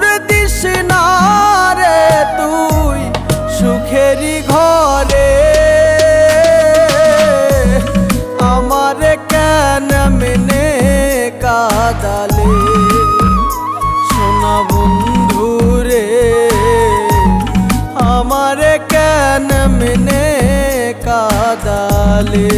দূরে দিস না রে তুই সুখেরি ঘরে। আমার কেন মেনে কাদালে? সোনা বন্ধু রে, আমার কেন মেনে কাদালে?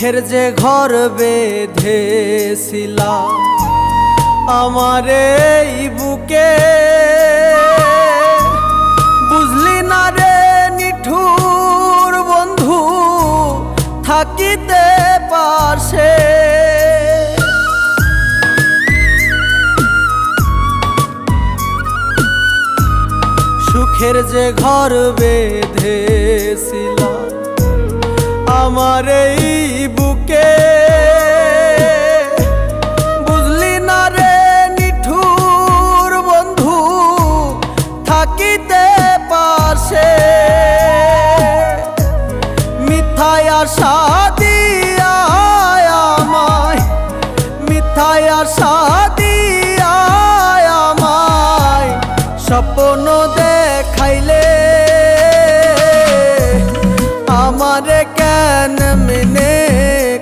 সুখের যে ঘর বেঁধেছিলাম, আমার এই বুকে। বুঝলি না রে নিঠুর বন্ধু, থাকিতে পারছে। সুখের যে ঘর বেঁধেছিলাম, আমার এই স্বপ্ন দেখাইলে আমারে কেন মেনে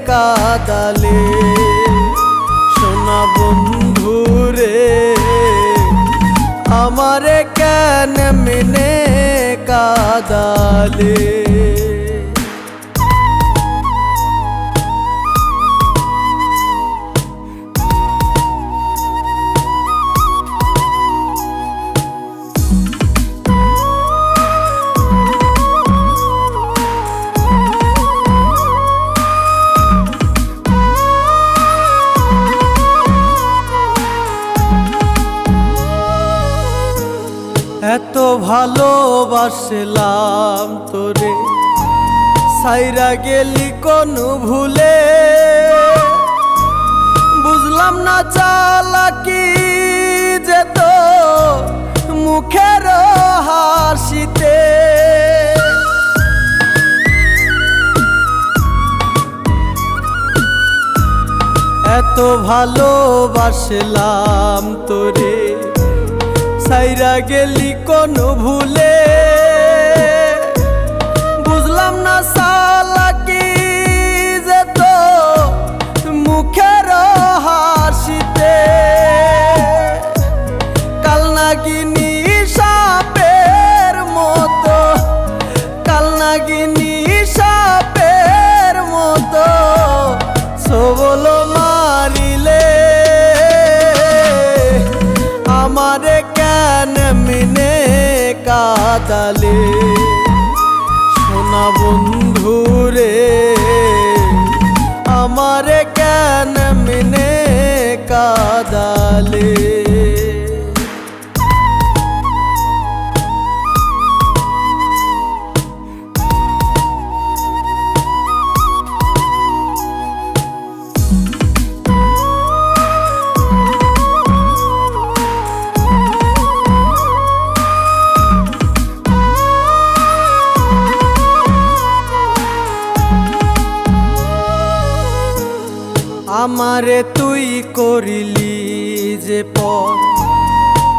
কাদালে? সোনা বন্ধু রে আমারে কেন মেনে কাদালে? এত ভালোবাসলাম তোরে। সাইরা গেলি কোন ভুলে। বুঝলাম না চালাকি যে তো মুখের হাসিতে। এত ভালোবাসলাম তোরে। সাইরা গেলি কোন ভুলে? কাদালে সোনা বন্ধু আমারে তুই করিলি যে পর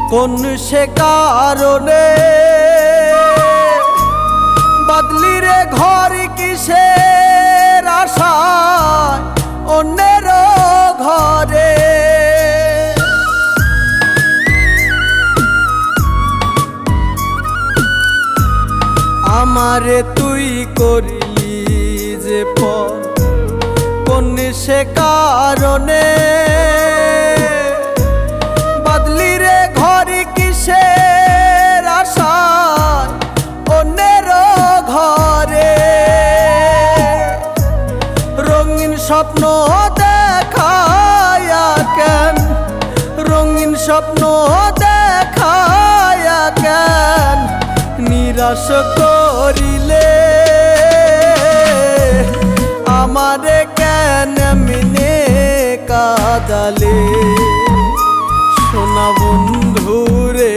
কোন সে কারণে? বাদলি রে ঘর কিসের আশায়? অন্যের ঘরে। আমারে তুই করিলি যে পর সে কারণে বাদলি রে ঘরে কিসের আশায় অন্যের ঘরে রঙিন স্বপ্ন দেখায়া কেন? রঙিন স্বপ্ন দেখায়া কেন? নিরাশ করিলে আমারে কেন মিনে কাদালে সোনা বন্ধু রে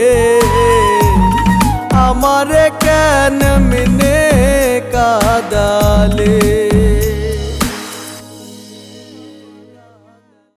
আমারে কেন মিনে কাদালে